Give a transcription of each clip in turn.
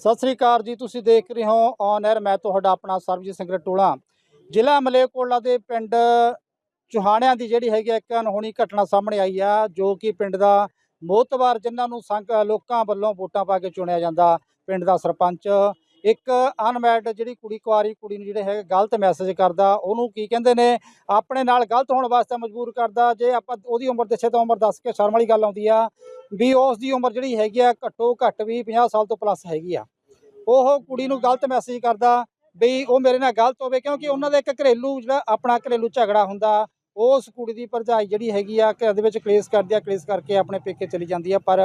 ਸਤਿ ਸ੍ਰੀ ਅਕਾਲ ਜੀ, ਤੁਸੀਂ ਦੇਖ ਰਹੇ ਹੋ ਔਨ 에ਅਰ ਮੈਂ ਤੁਹਾਡਾ ਆਪਣਾ ਸਰਬਜੀਤ ਸਿੰਘ ਰਟੋਲਾ। ਜ਼ਿਲ੍ਹਾ ਮਲੇਰਕੋਟਲਾ ਦੇ ਪਿੰਡ ਚੁਹਾਣਿਆਂ ਦੀ ਜਿਹੜੀ ਹੈਗੀ ਆ ਇੱਕ ਅਨਹੋਣੀ ਘਟਨਾ ਸਾਹਮਣੇ ਆਈ ਆ, ਜੋ ਕਿ ਪਿੰਡ ਦਾ ਮੋਤਵਾਰ ਜਿਨ੍ਹਾਂ ਨੂੰ ਸੰਗ ਲੋਕਾਂ ਵੱਲੋਂ ਵੋਟਾਂ ਪਾ ਕੇ ਚੁਣਿਆ ਜਾਂਦਾ, ਪਿੰਡ ਦਾ ਸਰਪੰਚ ਇੱਕ ਅਨਮੈਰਿਡ ਜਿਹੜੀ ਕੁੜੀ ਕੁਆਰੀ ਕੁੜੀ ਨੂੰ ਜਿਹੜੇ ਹੈਗੇ ਗਲਤ ਮੈਸੇਜ ਕਰਦਾ, ਉਹਨੂੰ ਕੀ ਕਹਿੰਦੇ ਨੇ? ਆਪਣੇ ਨਾਲ ਗਲਤ ਹੋਣ ਵਾਸਤੇ ਮਜਬੂਰ ਕਰਦਾ, ਜੇ ਆਪਾਂ ਉਹਦੀ ਉਮਰ ਦੱਸੇ ਤਾਂ ਉਮਰ ਦੱਸ ਕੇ ਸ਼ਰਮ ਵਾਲੀ ਗੱਲ ਆਉਂਦੀ ਆ, ਵੀ ਉਸ ਦੀ ਉਮਰ ਜਿਹੜੀ ਹੈਗੀ ਆ ਘੱਟੋ ਘੱਟ ਵੀ 50 ਸਾਲ ਤੋਂ ਪਲੱਸ ਹੈਗੀ ਆ। ਉਹ ਕੁੜੀ ਨੂੰ ਗਲਤ ਮੈਸੇਜ ਕਰਦਾ ਵੀ ਉਹ ਮੇਰੇ ਨਾਲ ਗਲਤ ਹੋਵੇ, ਕਿਉਂਕਿ ਉਹਨਾਂ ਦਾ ਇੱਕ ਘਰੇਲੂ ਜਿਹੜਾ ਆਪਣਾ ਘਰੇਲੂ ਝਗੜਾ ਹੁੰਦਾ, ਉਸ ਕੁੜੀ ਦੀ ਭਰਜਾਈ ਜਿਹੜੀ ਹੈਗੀ ਆ ਘਰ ਦੇ ਵਿੱਚ ਕਲੇਸ਼ ਕਰਦੀ ਆ, ਕਲੇਸ਼ ਕਰਕੇ ਆਪਣੇ ਪੇਕੇ ਚਲੀ ਜਾਂਦੀ ਆ, ਪਰ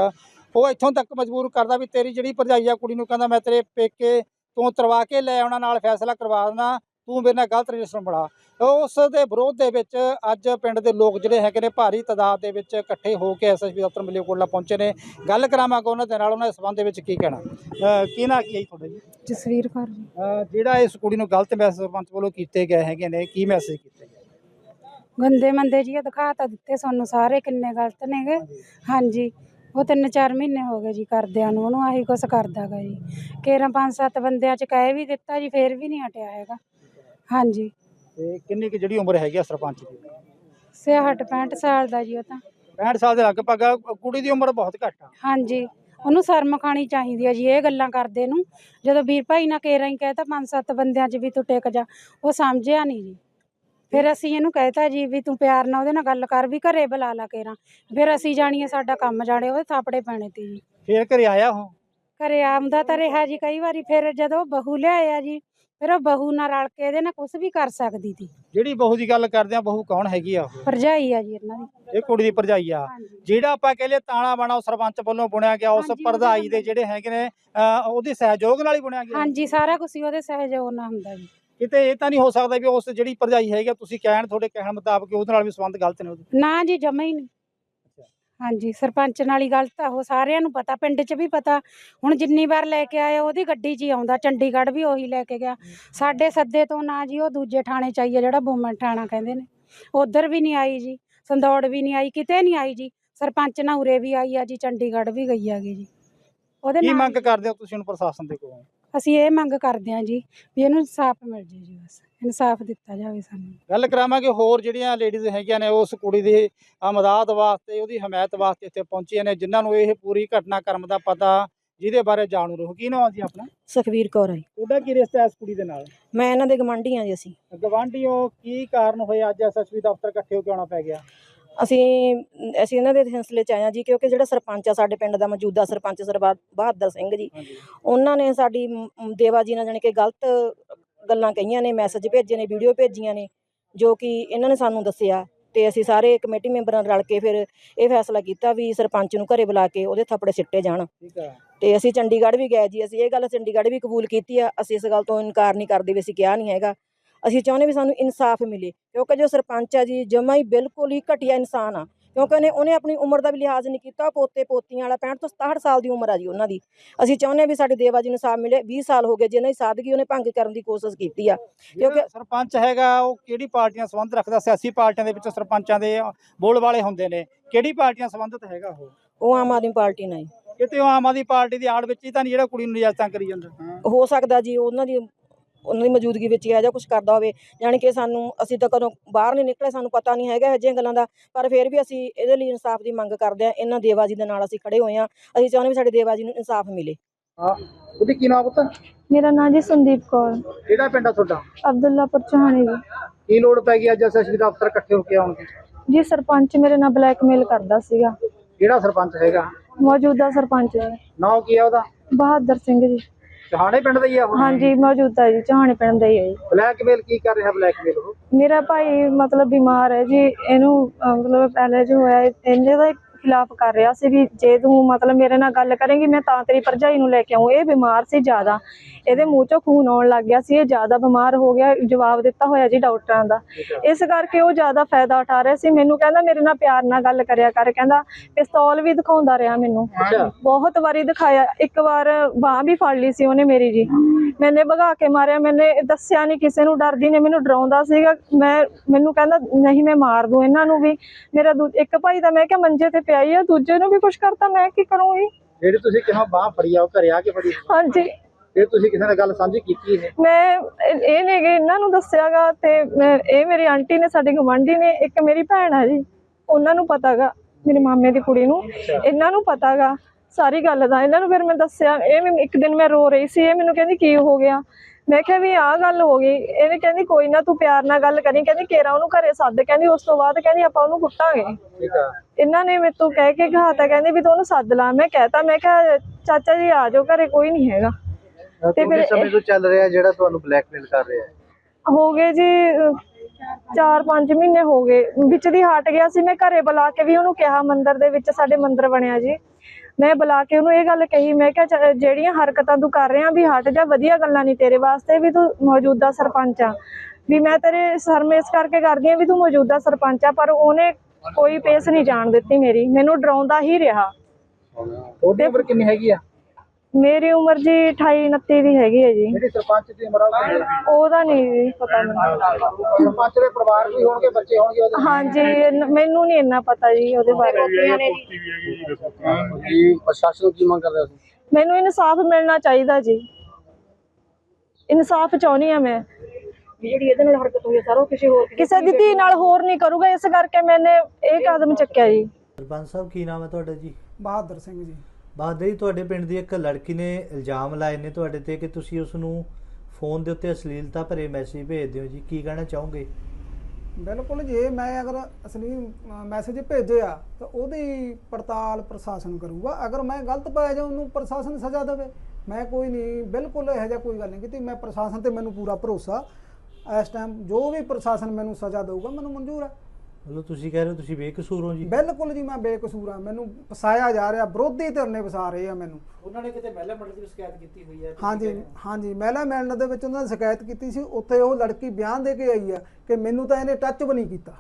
ਉਹ ਇੱਥੋਂ ਤੱਕ ਮਜਬੂਰ ਕਰਦਾ ਵੀ ਤੇਰੀ ਜਿਹੜੀ ਭਰਜਾਈ ਆ ਕੁੜੀ ਨੂੰ ਕਹਿੰਦਾ ਮੈਂ ਤੇਰੇ ਪੇਕੇ ਤੋਂ ਤਰਵਾ ਕੇ ਲੈ ਆਉਣਾ ਨਾਲ ਫੈਸਲਾ ਕਰਵਾ ਦੇਣਾ ਤੂੰ ਮੇਰੇ ਨਾਲ ਗਲਤ ਰਜਿਸਟਰ ਬਣਾ। ਉਸ ਦੇ ਵਿਰੋਧ ਦੇ ਵਿੱਚ ਅੱਜ ਪਿੰਡ ਦੇ ਲੋਕ ਜਿਹੜੇ ਹੈਗੇ ਨੇ ਭਾਰੀ ਤਾਦਾਦ ਦੇ ਵਿੱਚ ਇਕੱਠੇ ਹੋ ਕੇ ਐਸਐਸਪੀ ਦਫ਼ਤਰ ਮਲੇਕੋਟਲਾ ਪਹੁੰਚੇ ਨੇ। ਗੱਲ ਕਰਾਵਾਂਗੇ ਉਹਨਾਂ ਦੇ ਨਾਲ ਉਹਨਾਂ ਦੇ ਸਬੰਧ ਦੇ ਵਿੱਚ ਕੀ ਕਹਿਣਾ? ਕੀ ਨਾ ਕੀ ਹੈ ਜੀ ਤੁਹਾਡਾ ਜੀ? ਜਸਵੀਰ ਕੌਰ ਜੀ। ਜਿਹੜਾ ਇਸ ਕੁੜੀ ਨੂੰ ਗਲਤ ਮੈਸੇਜ ਸਰਪੰਚ ਵੱਲੋਂ ਕੀਤੇ ਗਏ ਹੈਗੇ ਨੇ ਕੀ ਮੈਸੇਜ ਕੀਤੇ ਗਏ? ਗੰਦੇ ਮੰਦੇ ਜੀ ਦਿਖਾ ਤਾਂ ਦਿੱਤੇ ਸਾਨੂੰ ਸਾਰੇ ਕਿੰਨੇ ਗਲਤ ਨੇਗੇ। ਹਾਂਜੀ। ਉਹ ਤਿੰਨ ਚਾਰ ਮਹੀਨੇ ਹੋ ਗਏ ਜੀ ਕਰਦਿਆਂ ਨੂੰ ਉਹਨੂੰ ਆਹੀ ਕੁਛ ਕਰਦਾਗਾ ਜੀ। ਕੇਰਾਂ ਪੰਜ ਸੱਤ ਬੰਦਿਆਂ ਚ ਕਹਿ ਵੀ ਦਿੱਤਾ ਜੀ ਫੇਰ ਵੀ ਨਹੀਂ ਹਟਿਆ ਹੈਗਾ। ਹਾਂਜੀ। ਤੇ ਕਿੰਨੀ ਕੁ ਜਿਹੜੀ ਉਮਰ ਹੈਗੀ ਆ ਸਰਪੰਚ ਦੀ? 66 65 ਸਾਲ ਦਾ ਜੀ ਉਹ ਤਾਂ। 65 ਸਾਲ ਦੇ ਲਗਭਗ ਆ, ਕੁੜੀ ਦੀ ਉਮਰ ਬਹੁਤ ਘੱਟ ਆ। ਹਾਂਜੀ। ਉਹਨੂੰ ਸ਼ਰਮ ਖਾਣੀ ਚਾਹੀਦੀ ਆ ਜੀ ਇਹ ਗੱਲਾਂ ਕਰਦੇ ਨੂੰ। ਜਦੋਂ ਵੀਰ ਭਾਈ ਨਾਲ ਕੇਰਾਂ ਹੀ ਕਹਿਤਾ ਪੰਜ ਸੱਤ ਬੰਦਿਆਂ 'ਚ ਵੀ ਤੂੰ ਟਿਕ ਜਾ ਉਹ ਸਮਝਿਆ ਨਹੀਂ ਜੀ। ਫਿਰ ਅਸੀਂ ਇਹਨੂੰ ਕਹਿਤਾ ਜੀ ਵੀ ਤੂੰ ਪਿਆਰ ਨਾਲ ਉਹਦੇ ਨਾਲ ਗੱਲ ਕਰ ਵੀ ਘਰੇ ਬੁਲਾ ਲਾ ਕੇਰਾਂ ਫਿਰ ਅਸੀਂ ਜਾਣੀਏ ਸਾਡਾ ਕੰਮ ਜਾਣੇ ਉਹਦੇ ਥਾਪੜੇ ਪੈਣੇ ਤੇ ਜੀ। ਫੇਰ ਘਰੇ ਆਇਆ ਉਹ? ਘਰੇ ਆਉਂਦਾ ਤਾਂ ਰਿਹਾ ਜੀ ਕਈ ਵਾਰੀ ਫਿਰ ਜਦੋਂ ਬਹੂ ਲਿਆਇਆ ਜੀ ਫਿਰ ਉਹ ਬਹੂ ਨਾਲ ਰਲ ਕੇ ਇਹਦੇ ਨਾਲ ਕੁਝ ਵੀ ਕਰ ਸਕਦੀ ਸੀ। ਜਿਹੜੀ ਬਹੂ ਦੀ ਗੱਲ ਕਰਦੇ ਆ ਬਹੂ ਕੌਣ ਹੈਗੀ ਆ ਉਹ? ਭਰਜਾਈ ਆ ਜੀ ਇਹਨਾਂ ਦੀ। ਇਹ ਕੁੜੀ ਦੀ ਭਰਜਾਈ ਆ। ਹਾਂਜੀ। ਜਿਹੜਾ ਆਪਾਂ ਕਹਿੰਦੇ ਤਾਣਾ ਬਾਣਾ ਉਹ ਸਰਪੰਚ ਵੱਲੋਂ ਬੁਣਿਆ ਗਿਆ ਉਸ ਹਾਂਜੀ, ਭਰਜਾਈ ਦੇ ਜਿਹੜੇ ਹੈਗੇ ਨੇ ਅਹ ਉਹਦੇ ਸਹਿਯੋਗ ਨਾਲ ਹੀ ਬੁਣਿਆ ਗਿਆ। ਹਾਂਜੀ ਸਾਰਾ ਕੁਝ ਉਹਦੇ ਸਹਿਯੋਗ ਨਾਲ ਹੁੰਦਾ ਜੀ। ਕਿਤੇ ਇਹ ਤਾਂ ਨਹੀਂ ਹੋ ਸਕਦਾ ਵੀ ਉਸ ਜਿਹੜੀ ਭਰਜਾਈ ਹੈਗੀ ਆ, ਤੁਸੀਂ ਕਹਿਣ ਤੁਹਾਡੇ ਕਹਿਣ ਮੁਤਾਬਕ ਉਹਦੇ ਨਾਲ ਵੀ ਸੰਬੰਧ ਗਲਤ ਨੇ ਉਹਦੇ। ਨਾ ਜੀ ਜਮਾ ਹੀ ਨਹੀਂ। ਹਾਂਜੀ ਸਰਪੰਚ ਨਾਲ ਹੀ ਗਲਤ ਆ ਉਹ ਸਾਰਿਆਂ ਨੂੰ ਪਤਾ ਪਿੰਡ 'ਚ ਵੀ ਪਤਾ। ਹੁਣ ਜਿੰਨੀ ਵਾਰ ਲੈ ਕੇ ਆਇਆ ਉਹਦੀ ਗੱਡੀ 'ਚ ਹੀ ਆਉਂਦਾ ਚੰਡੀਗੜ੍ਹ ਵੀ ਉਹੀ ਲੈ ਕੇ ਗਿਆ। ਸਾਡੇ ਸੱਦੇ ਤੋਂ ਨਾ ਜੀ ਉਹ ਦੂਜੇ ਥਾਣੇ 'ਚ ਆਈ ਆ ਜਿਹੜਾ ਬੂਮਨ ਥਾਣਾ ਕਹਿੰਦੇ ਨੇ। ਉਧਰ ਵੀ ਨਹੀਂ ਆਈ ਜੀ ਸੰਦੌੜ ਵੀ ਨਹੀਂ ਆਈ ਕਿਤੇ ਨਹੀਂ ਆਈ ਜੀ। ਸਰਪੰਚ ਨਾਲ ਉਰੇ ਵੀ ਆਈ ਆ ਜੀ ਚੰਡੀਗੜ੍ਹ ਵੀ ਗਈ ਆਗੀ ਜੀ। ਉਹਦੇ ਕੀ ਨਾਲ ਮੰਗ ਕਰਦੇ ਹੋ ਤੁਸੀਂ ਹੁਣ ਪ੍ਰਸ਼ਾਸਨ ਦੇ ਕੋਲੋਂ? ਅਸੀਂ ਇਹ ਮੰਗ ਕਰਦੇ ਹਾਂ ਜੀ ਵੀ ਇਹਨੂੰ ਇਨਸਾਫ ਮਿਲ ਜੇ ਜੀ ਬਸ ਇਨਸਾਫ ਦਿੱਤਾ ਜਾਵੇ ਸਾਨੂੰ। ਗੱਲ ਕਰਾਵਾਂਗੇ ਹੋਰ ਜਿਹੜੀਆਂ ਲੇਡੀਜ਼ ਹੈਗੀਆਂ ਨੇ ਉਸ ਕੁੜੀ ਦੀ ਅਮਦਾਦ ਵਾਸਤੇ ਉਹਦੀ ਹਮਾਇਤ ਵਾਸਤੇ ਇੱਥੇ ਪਹੁੰਚੀਆਂ ਨੇ ਜਿਨ੍ਹਾਂ ਨੂੰ ਇਹ ਪੂਰੀ ਘਟਨਾਕ੍ਰਮ ਦਾ ਪਤਾ ਜਿਹਦੇ ਬਾਰੇ ਜਾਣੂ ਰਹੋ। ਕੀ ਨਾਮ ਆ ਜੀ ਆਪਣਾ? ਸੁਖਵੀਰ ਕੌਰ ਹੈ। ਤੁਹਾਡਾ ਕੀ ਰਿਸ਼ਤਾ ਹੈ ਇਸ ਕੁੜੀ ਦੇ ਨਾਲ? ਮੈਂ ਇਹਨਾਂ ਦੇ ਗਵਾਂਢੀ ਹਾਂ ਜੀ ਅਸੀਂ। ਗਵਾਂਢੀਓ ਕੀ ਕਾਰਨ ਹੋਇਆ? ਅੱਜ ਐਸਐਸਪੀ ਦਫ਼ਤਰ ਇਕੱਠੇ ਹੋ ਕੇ ਆਉਣਾ ਪੈ ਗਿਆ। ਅਸੀਂ ਅਸੀਂ ਇਹਨਾਂ ਦੇ ਸਿਲਸਿਲੇ ਚ ਹਾਂ ਜੀ ਕਿਉਂਕਿ ਜਿਹੜਾ ਸਰਪੰਚ ਆ ਸਾਡੇ ਪਿੰਡ ਦਾ ਮੌਜੂਦਾ ਸਰਪੰਚ ਸਰਦਾਰ ਬਹਾਦਰ ਸਿੰਘ ਜੀ ਉਹਨਾਂ ਨੇ ਸਾਡੀ ਮ- ਮ- ਦੇਵਾ ਜੀ ਨਾਲ ਜਾਣੀ ਕਿ ਗਲਤ ਗੱਲਾਂ ਕਹੀਆਂ ਨੇ ਮੈਸੇਜ ਭੇਜੇ ਨੇ ਵੀਡੀਓ ਭੇਜੀਆਂ ਨੇ ਜੋ ਕਿ ਇਹਨਾਂ ਨੇ ਸਾਨੂੰ ਦੱਸਿਆ ਤੇ ਅਸੀਂ ਸਾਰੇ ਕਮੇਟੀ ਮੈਂਬਰਾਂ ਰਲ ਕੇ ਫਿਰ ਇਹ ਫੈਸਲਾ ਕੀਤਾ ਵੀ ਸਰਪੰਚ ਨੂੰ ਘਰੇ ਬੁਲਾ ਕੇ ਉਹਦੇ ਥੱਪੜੇ ਸਿੱਟੇ ਜਾਣ। ਠੀਕ ਤੇ ਅਸੀਂ ਚੰਡੀਗੜ੍ਹ ਵੀ ਗਏ ਜੀ ਅਸੀਂ ਇਹ ਗੱਲ ਚੰਡੀਗੜ੍ਹ ਵੀ ਕਬੂਲ ਕੀਤੀ ਆ ਅਸੀਂ ਇਸ ਗੱਲ ਤੋਂ ਇਨਕਾਰ ਨਹੀਂ ਕਰਦੇ ਵੀ ਅਸੀਂ ਕਿਹਾ ਨਹੀਂ ਹੈਗਾ। ਅਸੀਂ ਚਾਹੁੰਦੇ ਵੀ ਸਾਨੂੰ ਇਨਸਾਫ ਮਿਲੇ ਕਿਉਂਕਿ ਜੋ ਸਰਪੰਚ ਆ ਜੀ ਜਮਾ ਹੀ ਬਿਲਕੁਲ ਹੀ ਘਟੀਆ ਇਨਸਾਨ ਆ। ਕਿਉਂਕਿ ਉਹਨੇ ਉਹਨੇ ਆਪਣੀ ਉਮਰ ਦਾ ਵੀ ਲਿਹਾਜ਼ ਨਹੀਂ ਕੀਤਾ ਪੋਤੇ ਪੋਤੀਆਂ ਵਾਲਾ 65 ਤੋਂ 67 ਸਾਲ ਦੀ ਉਮਰ ਆ ਜੀ ਉਹਨਾਂ ਦੀ। ਅਸੀਂ ਚਾਹੁੰਦੇ ਵੀ ਸਾਡੇ ਦੇਵਾ ਜੀ ਨੂੰ ਇਨਸਾਫ ਮਿਲੇ 20 ਸਾਲ ਹੋ ਗਏ ਜਿਹਨਾਂ ਦੀ ਸਾਦਗੀ ਉਹਨੇ ਭੰਗ ਕਰਨ ਦੀ ਕੋਸ਼ਿਸ਼ ਕੀਤੀ ਆ। ਕਿਉਂਕਿ ਸਰਪੰਚ ਹੈਗਾ ਉਹ ਕਿਹੜੀ ਪਾਰਟੀਆਂ ਸੰਬੰਧ ਰੱਖਦਾ? ਸਿਆਸੀ ਪਾਰਟੀਆਂ ਦੇ ਵਿੱਚ ਸਰਪੰਚਾਂ ਦੇ ਬੋਲ ਵਾਲੇ ਹੁੰਦੇ ਨੇ। ਕਿਹੜੀ ਪਾਰਟੀਆਂ ਸੰਬੰਧਿਤ ਹੈਗਾ ਉਹ? ਉਹ ਆਮ ਆਦਮੀ ਪਾਰਟੀ ਨਾਲ ਜੀ ਕਿਤੇ ਉਹ ਆਮ ਆਦਮੀ ਪਾਰਟੀ ਦੀ ਆੜ ਵਿੱਚ ਹੀ ਤਾਂ ਜਿਹੜਾ ਕੁੜੀ ਨੂੰ ਨਿਜਾਤਾਂ ਕਰੀ ਜਾਂਦਾ। ਹੋ ਸਕਦਾ ਜੀ ਉਹਨਾਂ ਦੀ ਉਹਨਾਂ ਦੀ ਮੌਜੂਦਗੀ ਵਿੱਚ ਇਹੋ ਜਿਹਾ ਕੁਝ ਕਰਦਾ ਹੋਵੇ ਯਾਨੀ ਕਿ ਸਾਨੂੰ ਅਸੀਂ ਤਾਂ ਕਦੋਂ ਬਾਹਰ ਨਹੀਂ ਨਿਕਲੇ ਸਾਨੂੰ ਪਤਾ ਨਹੀਂ ਹੈਗਾ ਇਹੋ ਜਿਹੀਆਂ ਗੱਲਾਂ ਦਾ ਪਰ ਫਿਰ ਵੀ ਅਸੀਂ ਇਹਦੇ ਲਈ ਇਨਸਾਫ ਦੀ ਮੰਗ ਕਰਦੇ ਆ ਇਹਨਾਂ ਦੇਵਾ ਜੀ ਦੇ ਨਾਲ ਅਸੀਂ ਖੜੇ ਹੋਏ ਆ ਅਸੀਂ ਚਾਹੁੰਦੇ ਵੀ ਸਾਡੇ ਦੇਵਾ ਜੀ ਨੂੰ ਇਨਸਾਫ ਮਿਲੇ। ਹਾਂ ਉਹਦੀ ਕੀ ਨਾਮ ਪੁੱਤ? ਮੇਰਾ ਨਾਂ ਜੀ ਸੰਦੀਪ ਕੌਰ। ਕਿਹੜਾ ਪਿੰਡ ਆ ਤੁਹਾਡਾ? ਅਬਦੁੱਲਾਪੁਰ ਚੌਹਾਣੀ ਜੀ। ਕੀ ਲੋੜ ਪੈ ਗਈ ਅੱਜ ਐਸਐਸਪੀ ਦਫ਼ਤਰ ਇਕੱਠੇ ਹੋ ਕੇ ਆਉਣ ਦੀ? ਜੀ ਸਰਪੰਚ ਮੇਰੇ ਨਾਲ ਬਲੈਕਮੇਲ ਕਰਦਾ ਸੀਗਾ। ਕਿਹੜਾ ਸਰਪੰਚ ਹੈਗਾ? ਮੌਜੂਦਾ ਸਰਪੰਚ। ਨਾਮ ਕੀ ਆ ਉਹਦਾ? ਬਹਾਦਰ ਸਿੰਘ ਜੀ। ਚਹਾਣੇ ਪਿੰਡ ਦਾ ਹੀ ਆ ਉਹ ਹਾਂਜੀ ਮੌਜੂਦਾ ਜੀ ਚੌਹਾਣੀ ਪਿੰਡ ਦਾ ਹੀ ਹੈ ਜੀ। ਬਲੈਕਮੇਲ ਕੀ ਕਰ ਰਿਹਾ ਬਲੈਕਮੇਲ ਉਹ? ਮੇਰਾ ਭਾਈ ਮਤਲਬ ਬਿਮਾਰ ਹੈ ਜੀ ਇਹਨੂੰ ਅਹ, ਮਤਲਬ ਪਹਿਲੇ ਜੋ ਹੋਇਆ ਇਹ- ਇਹਨੇ ਦਾ ਖਿਲਾਫ ਕਰ ਰਿਹਾ ਸੀ ਵੀ ਜੇ ਤੂੰ ਮਤਲਬ ਮੇਰੇ ਨਾਲ ਗੱਲ ਕਰੇਂਗੀ ਮੈਂ ਤਾਂ ਤੇਰੀ ਭਰਜਾਈ ਨੂੰ ਲੈ ਕੇ ਆਉਂ ਇਹ ਬਿਮਾਰ ਸੀ ਜ਼ਿਆਦਾ। ਇਹਦੇ ਮੂੰਹ ਚੋਂ ਖੂਨ ਆਉਣ ਲੱਗ ਗਿਆ ਸੀ ਇਹ ਜ਼ਿਆਦਾ ਬਿਮਾਰ ਹੋ ਗਿਆ ਜਵਾਬ ਦਿੱਤਾ ਹੋਇਆ ਜੀ ਡਾਕਟਰਾਂ ਦਾ। ਇਸ ਕਰਕੇ ਉਹ ਜ਼ਿਆਦਾ ਫਾਇਦਾ ਉਠਾ ਰਿਹਾ ਸੀ। ਮੈਨੂੰ ਕਹਿੰਦਾ ਮੇਰੇ ਨਾਲ ਪਿਆਰ ਨਾਲ ਗੱਲ ਕਰਿਆ ਕਰ। ਕਹਿੰਦਾ ਪਿਸਤੌਲ ਵੀ ਦਿਖਾਉਂਦਾ ਰਿਹਾ ਮੈਨੂੰ। ਬਹੁਤ ਵਾਰੀ ਦਿਖਾਇਆ। ਇੱਕ ਵਾਰ ਬਾਹ ਵੀ ਫੜ ਲਈ ਸੀ ਉਹਨੇ ਮੇਰੀ ਜੀ। ਮੈਨੇ ਭਗਾ ਕੇ ਮਾਰਿਆ। ਮੈਨੇ ਦੱਸਿਆ ਨਹੀਂ ਕਿਸੇ ਨੂੰ ਡਰਦੀ ਨੇ। ਮੈਨੂੰ ਡਰਾਉਂਦਾ ਸੀਗਾ। ਮੈਂ ਮੈਨੂੰ ਕਹਿੰਦਾ ਨਹੀਂ ਮੈਂ ਮਾਰ ਦੂੰ ਇਹਨਾਂ ਨੂੰ ਵੀ। ਮੇਰਾ ਦੂ- ਇੱਕ ਭਾਈ ਤਾਂ ਮੈਂ ਕਿਹਾ ਮੰਜੇ ਤੇ ਪਿਆ ਹੀ ਆ। ਦੂਜੇ ਨੂੰ ਵੀ ਕੁਝ ਕਰਤਾ। ਮੈਂ ਕੀ ਕਰੂੰਗੀ ਜਿਹੜੀ ਤੁਸੀਂ ਕਿਹਾ ਬਾਹ ਫੜੀ ਆ ਉਹ ਘਰੇ ਆ ਕੇ ਫੜੀ? ਹਾਂਜੀ। ਫਿਰ ਤੁਸੀਂ ਕਿਸੇ ਨਾਲ ਗੱਲ ਸਾਂਝੀ ਕੀਤੀ ਹੈ ਮੈਂ ਇਹ ਇਹ ਨੇ ਗੇ ਇਹਨਾਂ ਨੂੰ ਦੱਸਿਆਗਾ ਤੇ ਮੈਂ- ਇਹ ਮੇਰੀ ਆਂਟੀ ਨੇ ਸਾਡੇ ਗਵਾਂਢੀ ਨੇ ਇੱਕ ਮੇਰੀ ਭੈਣ ਆ ਜੀ ਉਹਨਾਂ ਨੂੰ ਪਤਾਗਾ ਮੇਰੇ ਮਾਮੇ ਦੀ ਕੁੜੀ ਨੂੰ ਇਹਨਾਂ ਨੂੰ ਪਤਾਗਾ ਸਾਰੀ ਗੱਲ ਦਾ। ਇਹਨਾਂ ਨੂੰ ਫਿਰ ਮੈਂ ਦੱਸਿਆ ਇਹ ਮੈਨੂੰ- ਇੱਕ ਦਿਨ ਮੈਂ ਰੋ ਰਹੀ ਸੀ ਇਹ ਮੈਨੂੰ ਕਹਿੰਦੀ ਕੀ ਹੋ ਗਿਆ? ਮੈਂ ਕਿਹਾ ਵੀ ਆਹ ਗੱਲ ਹੋ ਗਈ। ਇਹਨੇ ਕਹਿੰਦੀ ਕੋਈ ਨਾ ਤੂੰ ਪਿਆਰ ਨਾਲ ਗੱਲ ਕਰੀ। ਕਹਿੰਦੀ ਕੇਰਾ ਉਹਨੂੰ ਘਰੇ ਸੱਦ। ਕਹਿੰਦੀ ਉਸ ਤੋਂ ਬਾਅਦ ਕਹਿੰਦੀ ਆਪਾਂ ਉਹਨੂੰ ਕੁੱਟਾਂਗੇ। ਠੀਕ ਆ। ਇਹਨਾਂ ਨੇ ਮੇਰੇ ਤੋਂ ਕਹਿ ਕੇ ਘਾਤਾ ਕਹਿੰਦੇ ਵੀ ਤੂੰ ਉਹਨੂੰ ਸੱਦ ਲਾ। ਮੈਂ ਕਹਿਤਾ ਮੈਂ ਕਿਹਾ ਚਾਚਾ ਜੀ ਆ ਜਾਓ ਘਰੇ ਕੋਈ ਨਹੀਂ ਹੈਗਾ। ਤੇ ਫਿਰ ਸਮੇਂ ਤੋਂ ਚੱਲ ਰਿਹਾ ਜਿਹੜਾ ਤੁਹਾਨੂੰ ਬਲੈਕਮੇਲ ਕਰ ਰਿਹਾ ਹੈ। ਹੋ ਗਏ ਜੀ 4-5 ਮਹੀਨੇ ਹੋ ਗਏ। ਵਿੱਚ ਦੀ ਹਟ ਗਿਆ ਸੀ ਮੈਂ ਘਰੇ ਬੁਲਾ ਕੇ ਵੀ ਉਹਨੂੰ ਕਿਹਾ ਮੰਦਿਰ ਦੇ ਵਿੱਚ ਸਾਡੇ ਮੰਦਿਰ ਬਣਿਆ ਜੀ। ਮੈਂ ਬੁਲਾ ਕੇ ਉਹਨੂੰ ਇਹ ਗੱਲ ਕਹੀ ਮੈਂ ਕਿਹਾ ਜਿਹੜੀਆਂ ਹਰਕਤਾਂ ਤੂੰ ਕਰ ਰਿਹਾ ਵੀ ਹਟ ਜਾ ਵਧੀਆ ਗੱਲਾਂ ਨਹੀਂ ਤੇਰੇ ਵਾਸਤੇ ਵੀ ਤੂੰ ਮੌਜੂਦਾ ਸਰਪੰਚ ਆ। ਵੀ ਮੈਂ ਤੇਰੇ ਸਰਮੇਸ ਕਰਕੇ ਕਰਦੀ ਆ ਵੀ ਤੂੰ ਮੌਜੂਦਾ ਸਰਪੰਚ ਆ ਪਰ ਉਹਨੇ ਕੋਈ ਪੇਸ ਨਹੀਂ ਜਾਣ ਦਿੱਤੀ ਮੇਰੀ। ਮੈਨੂੰ ਡਰਾਉਂਦਾ ਹੀ ਰਿਹਾ। ਤੁਹਾਡੀ ਉਮਰ ਕਿੰਨੀ ਹੈਗੀ ਆ? ਮੇਰੀ ਉਮਰ ਜੀ 28 29 ਦੀ ਹੈਗੀ ਹੈ ਜੀ। ਜਿਹੜੀ ਸਰਪੰਚ ਦੀ ਉਮਰ ਆ? ਉਹਦਾ ਨਹੀਂ ਜੀ ਪਤਾ ਮੈਨੂੰ। ਸਰਪੰਚ ਦੇ ਪਰਿਵਾਰ ਵੀ ਹੋਣਗੇ ਬੱਚੇ ਹੋਣਗੇ ਉਹਦੇ? ਹਾਂਜੀ ਇੰਨ- ਮੈਨੂੰ ਨਹੀਂ ਇੰਨਾ ਪਤਾ ਜੀ ਉਹਦੇ ਬਾਰੇ। ਕੀ ਪ੍ਰਸ਼ਾਸਨ ਕੀ ਮੰਗ ਕਰ ਰਿਹਾ ਸੀ ਮੈਨੂੰ ਇਨਸਾਫ ਮਿਲਣਾ ਚਾਹੀਦਾ ਜੀ। ਇਨਸਾਫ ਚਾਹੁੰਦੀ ਆ ਮੈਂ। ਜਿਹੜੀ ਇਹਦੇ ਨਾਲ ਹਰਕਤ ਹੋਈ ਹੈ ਸਰ ਉਹ ਕਿਸੇ ਹੋਰ ਦੀ ਕਿਸੇ ਦੀ ਧੀ ਨਾਲ ਹੋਰ ਨਹੀਂ ਕਰੂਗਾ ਇਸ ਕਰਕੇ ਮੈਨੇ ਇਹ ਕਦਮ ਚੱਕਿਆ ਜੀ। ਸਰਪੰਚ ਸਾਹਿਬ ਕੀ ਨਾਮ ਹੈ ਤੁਹਾਡਾ ਜੀ? ਬਹਾਦਰ ਸਿੰਘ ਜੀ। ਬਹਾਦਰ ਜੀ ਤੁਹਾਡੇ ਪਿੰਡ ਦੀ ਇੱਕ ਲੜਕੀ ਨੇ ਇਲਜ਼ਾਮ ਲਾਏ ਨੇ ਤੁਹਾਡੇ ਤੇ ਕਿ ਤੁਸੀਂ ਉਸ ਨੂੰ ਫੋਨ ਦੇ ਉੱਤੇ ਅਸ਼ਲੀਲਤਾ ਭਰੇ ਮੈਸੇਜ ਭੇਜਦੇ ਹੋ ਜੀ। ਕੀ ਕਹਿਣਾ ਚਾਹੋਗੇ? ਬਿਲਕੁਲ ਜੇ ਮੈਂ ਅਗਰ ਅਸਲੀ ਮੈਸੇਜ ਭੇਜਿਆ ਤਾਂ ਉਹਦੀ ਪੜਤਾਲ ਪ੍ਰਸ਼ਾਸਨ ਕਰੂਗਾ। ਅਗਰ ਮੈਂ ਗਲਤ ਪਾਇਆ ਜਾਂ ਉਹਨੂੰ ਪ੍ਰਸ਼ਾਸਨ ਸਜ਼ਾ ਦੇਵੇ, ਮੈਂ ਕੋਈ ਨਹੀਂ, ਬਿਲਕੁਲ ਇਹੋ ਜਿਹਾ ਕੋਈ ਗੱਲ ਨਹੀਂ ਕੀਤੀ। ਮੈਂ ਪ੍ਰਸ਼ਾਸਨ ਤੇ ਮੈਨੂੰ ਪੂਰਾ ਭਰੋਸਾ। ਇਸ ਟਾਈਮ ਜੋ ਵੀ ਪ੍ਰਸ਼ਾਸਨ ਮੈਨੂੰ ਸਜ਼ਾ ਦੇਊਗਾ, ਮੈਨੂੰ ਮਨਜ਼ੂਰ ਹੈ। ਮਤਲਬ ਤੁਸੀਂ ਕਹਿ ਰਹੇ ਹੋ ਤੁਸੀਂ ਬੇਕਸੂਰ ਹੋ ਜੀ? ਬਿਲਕੁਲ ਜੀ ਮੈਂ ਬੇਕਸੂਰ ਹਾਂ। ਮੈਨੂੰ ਫਸਾਇਆ ਜਾ ਰਿਹਾ ਵਿਰੋਧੀ ਧਿਰ ਨੇ ਫਸਾ ਰਹੇ ਆ ਮੈਨੂੰ। ਉਹਨਾਂ ਨੇ ਕਿਤੇ ਮਹਿਲਾ ਮੰਡਲ ਦੀ ਸ਼ਿਕਾਇਤ ਕੀਤੀ ਹੋਈ ਹੈ? ਹਾਂਜੀ ਹਾਂਜੀ। ਮਹਿਲਾ ਮਿਲਣ ਦੇ ਵਿੱਚ ਉਹਨਾਂ ਨੇ ਸ਼ਿਕਾਇਤ ਕੀਤੀ ਸੀ। ਉੱਥੇ ਉਹ ਲੜਕੀ ਬਿਆਨ ਦੇ ਕੇ ਆਈ ਆ ਕਿ ਮੈਨੂੰ ਤਾਂ ਇਹਨੇ ਟੱਚ ਵੀ ਨਹੀਂ ਕੀਤਾ।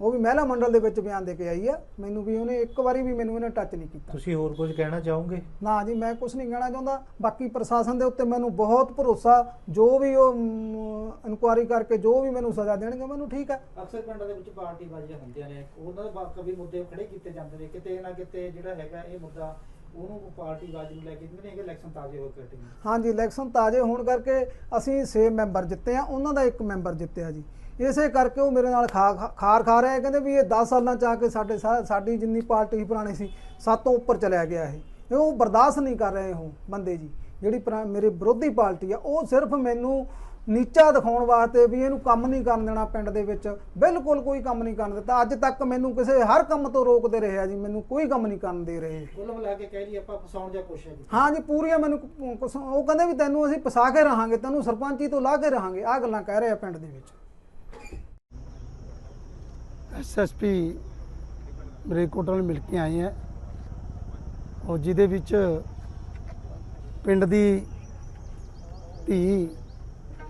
ਉਹ ਵੀ ਮਹਿਲਾ ਮੰਡਲ ਦੇ ਵਿੱਚ ਬਿਆਨ ਦੇ ਕੇ ਆਈ ਆ। ਮੈਨੂੰ ਵੀ ਉਹਨੇ ਇੱਕ ਵਾਰੀ ਵੀ ਮੈਨੂੰ ਇਹਨੇ ਟੱਚ ਨਹੀਂ ਕੀਤਾ। ਤੁਸੀਂ ਹੋਰ ਕੁਝ ਕਹਿਣਾ ਚਾਹੋਗੇ? ਨਾ ਜੀ ਮੈਂ ਕੁਝ ਨਹੀਂ ਕਹਿਣਾ ਚਾਹੁੰਦਾ। ਬਾਕੀ ਪ੍ਰਸ਼ਾਸਨ ਦੇ ਉੱਤੇ ਮੈਨੂੰ ਬਹੁਤ ਭਰੋਸਾ। ਜੋ ਵੀ ਉਹ ਇਨਕੁਆਰੀ ਕਰਕੇ ਜੋ ਵੀ ਮੈਨੂੰ ਸਜ਼ਾ ਦੇਣਗੇ ਮੈਨੂੰ ਠੀਕ ਹੈ ਅਕਸਰ ਪਿੰਡਾਂ ਦੇ ਵਿੱਚ ਪਾਰਟੀ ਬਾਜ਼ੀਆਂ ਹੁੰਦੀਆਂ ਨੇ। ਉਹਨਾਂ ਦੇ ਬਾਕੀ ਵੀ ਮੁੱਦੇ ਖੜੇ ਕੀਤੇ ਜਾਂਦੇ ਨੇ। ਕਿਤੇ ਨਾ ਕਿਤੇ ਜਿਹੜਾ ਹੈਗਾ ਇਹ ਮੁੱਦਾ ਉਹਨੂੰ ਪਾਰਟੀ ਬਾਜ਼ੀ ਨੂੰ ਲੈ ਕੇ ਜਿਵੇਂ ਹੈਗੇ ਇਲੈਕਸ਼ਨ ਤਾਜ਼ੇ ਹੋ ਕੇ ਨੇ। ਹਾਂਜੀ ਇਲੈਕਸ਼ਨ ਤਾਜ਼ੇ ਹੋਣ ਕਰਕੇ ਅਸੀਂ 6 ਮੈਂਬਰ ਜਿੱਤੇ ਆ। ਉਹਨਾਂ ਦਾ ਇੱਕ ਮੈਂਬਰ ਜਿੱਤਿਆ ਜੀ। ਇਸੇ ਕਰਕੇ ਉਹ ਮੇਰੇ ਨਾਲ ਖਾ ਖਾਰ ਖਾ ਰਿਹਾ ਹੈ। ਕਹਿੰਦੇ ਵੀ ਇਹ 10 ਸਾਲਾਂ ਚ ਆ ਕੇ ਸਾਡੇ ਸਾਡੀ ਜਿੰਨੀ ਪਾਰਟੀ ਸੀ ਪੁਰਾਣੀ ਸੀ ਸਾਤੋਂ ਉੱਪਰ ਚਲਿਆ ਗਿਆ ਇਹ। ਉਹ ਬਰਦਾਸ਼ਤ ਨਹੀਂ ਕਰ ਰਹੇ ਉਹ ਬੰਦੇ ਜੀ। ਜਿਹੜੀ ਮੇਰੇ ਵਿਰੋਧੀ ਪਾਰਟੀ ਆ ਉਹ ਸਿਰਫ ਮੈਨੂੰ ਨੀਚਾ ਦਿਖਾਉਣ ਵਾਸਤੇ ਵੀ ਇਹਨੂੰ ਕੰਮ ਨਹੀਂ ਕਰਨ ਦੇਣਾ ਪਿੰਡ ਦੇ ਵਿੱਚ। ਬਿਲਕੁਲ ਕੋਈ ਕੰਮ ਨਹੀਂ ਕਰਨ ਦਿੱਤਾ। ਅੱਜ ਤੱਕ ਮੈਨੂੰ ਕਿਸੇ ਹਰ ਕੰਮ ਤੋਂ ਰੋਕਦੇ ਰਹੇ ਆ ਜੀ। ਮੈਨੂੰ ਕੋਈ ਕੰਮ ਨਹੀਂ ਕਰਨ ਦੇ ਰਹੇ। ਕੁੱਲ ਮਿਲਾ ਕੇ ਕਹਿ ਲਈ ਆਪਾਂ ਫਸਾਉਣ ਦੀ ਕੋਸ਼ਿਸ਼ ਕੀਤੀ ਹਾਂ ਜੀ ਪੂਰੀਆਂ ਮੈਨੂੰ ਉਹ ਕਹਿੰਦੇ ਵੀ ਤੈਨੂੰ ਅਸੀਂ ਫਸਾ ਕੇ ਰਹਾਂਗੇ ਤੈਨੂੰ ਸਰਪੰਚੀ ਤੋਂ ਲਾ ਕੇ ਰਹਾਂਗੇ। ਆਹ ਗੱਲਾਂ ਕਹਿ ਰਹੇ ਆ ਪਿੰਡ ਦੇ ਵਿੱਚ। ਐਸਐਸਪੀ ਮਰੇਕੋਟਲ ਨੂੰ ਮਿਲ ਕੇ ਆਏ ਆ। ਔਰ ਜਿਹਦੇ ਵਿੱਚ ਪਿੰਡ ਦੀ ਧੀ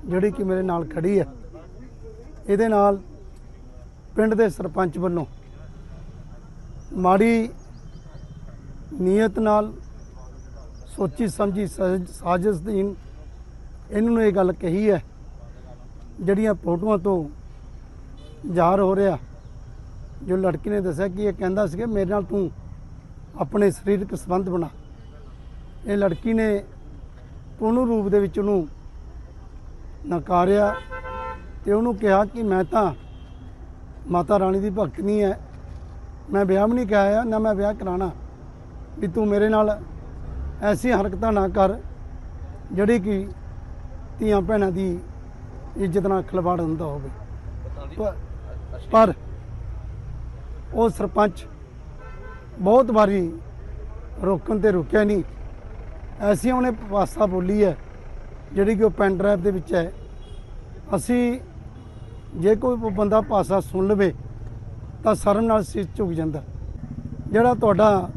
ਜਿਹੜੀ ਕਿ ਮੇਰੇ ਨਾਲ ਖੜੀ ਹੈ ਇਹਦੇ ਨਾਲ ਪਿੰਡ ਦੇ ਸਰਪੰਚ ਵੱਲੋਂ ਮਾੜੀ ਨੀਅਤ ਨਾਲ ਸੋਚੀ ਸਮਝੀ ਸਾਜ਼- ਸਾਜ਼ਿਸ਼ ਦੀ ਇਹਨਾਂ ਨੂੰ ਇਹ ਗੱਲ ਕਹੀ ਹੈ, ਜਿਹੜੀਆਂ ਫੋਟੋਆਂ ਤੋਂ ਜ਼ਾਹਰ ਹੋ ਰਿਹਾ। ਜੋ ਲੜਕੀ ਨੇ ਦੱਸਿਆ ਕਿ ਇਹ ਕਹਿੰਦਾ ਸੀ ਕਿ ਮੇਰੇ ਨਾਲ ਤੂੰ ਆਪਣੇ ਸਰੀਰਕ ਸੰਬੰਧ ਬਣਾ। ਇਹ ਲੜਕੀ ਨੇ ਪੂਰਨ ਰੂਪ ਦੇ ਵਿੱਚ ਉਹਨੂੰ ਨਕਾਰਿਆ ਤੇ ਉਹਨੂੰ ਕਿਹਾ ਕਿ ਮੈਂ ਤਾਂ ਮਾਤਾ ਰਾਣੀ ਦੀ ਭਗਤ ਨਹੀਂ ਹੈ ਮੈਂ ਵਿਆਹ ਵੀ ਨਹੀਂ ਕਰਾਇਆ ਨਾ ਮੈਂ ਵਿਆਹ ਕਰਾਣਾ ਵੀ ਤੂੰ ਮੇਰੇ ਨਾਲ ਐਸੀ ਹਰਕਤਾਂ ਨਾ ਕਰ ਜਿਹੜੀ ਕਿ ਧੀਆਂ ਭੈਣਾਂ ਦੀ ਇੱਜ਼ਤ ਨਾਲ ਖਿਲਵਾੜ ਹੁੰਦਾ ਹੋਵੇ। ਪਰ ਉਹ ਸਰਪੰਚ ਬਹੁਤ ਵਾਰੀ ਰੋਕਣ ਤੇ ਰੁਕਿਆ ਨਹੀਂ। ਐਸੀ ਉਹਨੇ ਭਾਸ਼ਾ ਬੋਲੀ ਹੈ, ਜਿਹੜੀ ਕਿ ਉਹ ਪੈਨ ਡਰਾਈਵ ਦੇ ਵਿੱਚ ਹੈ। ਅਸੀਂ ਜੇ ਕੋਈ ਬੰਦਾ ਭਾਸ਼ਾ ਸੁਣ ਲਵੇ, ਤਾਂ ਸ਼ਰਮ ਨਾਲ ਸਿਰ ਝੁਕ ਜਾਂਦਾ। ਜਿਹੜਾ ਤੁਹਾਡਾ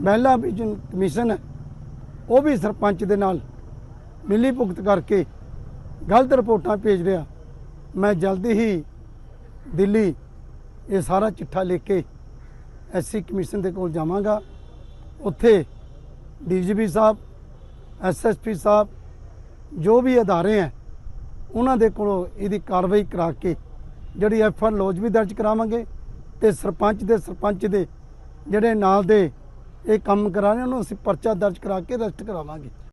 ਮਹਿਲਾ ਵਿਜਨ ਕਮਿਸ਼ਨ ਹੈ, ਉਹ ਵੀ ਸਰਪੰਚ ਦੇ ਨਾਲ ਮਿਲੀ ਭੁਗਤ ਕਰਕੇ ਗਲਤ ਰਿਪੋਰਟਾਂ ਭੇਜ ਰਿਹਾ। ਮੈਂ ਜਲਦੀ ਹੀ ਦਿੱਲੀ ਇਹ ਸਾਰਾ ਚਿੱਠਾ ਲਿਖ ਕੇ ਐਸਸੀ ਕਮਿਸ਼ਨ ਦੇ ਕੋਲ ਜਾਵਾਂਗਾ। ਉੱਥੇ ਡੀਜੀਪੀ ਸਾਹਿਬ ਐਸਐਸਪੀ ਸਾਹਿਬ ਜੋ ਵੀ ਅਦਾਰੇ ਹੈ, ਉਹਨਾਂ ਦੇ ਕੋਲੋਂ ਇਹਦੀ ਕਾਰਵਾਈ ਕਰਾ ਕੇ ਜਿਹੜੀ ਐਫ ਆਰ ਲੌਜ ਵੀ ਦਰਜ ਕਰਾਵਾਂਗੇ ਤੇ ਸਰਪੰਚ ਦੇ ਸਰਪੰਚ ਦੇ ਜਿਹੜੇ ਨਾਲ ਦੇ ਇਹ ਕੰਮ ਕਰਾ ਰਹੇ ਉਹਨੂੰ ਅਸੀਂ ਪਰਚਾ ਦਰਜ ਕਰਾ ਕੇ ਅਰੈਸਟ ਕਰਾਵਾਂਗੇ।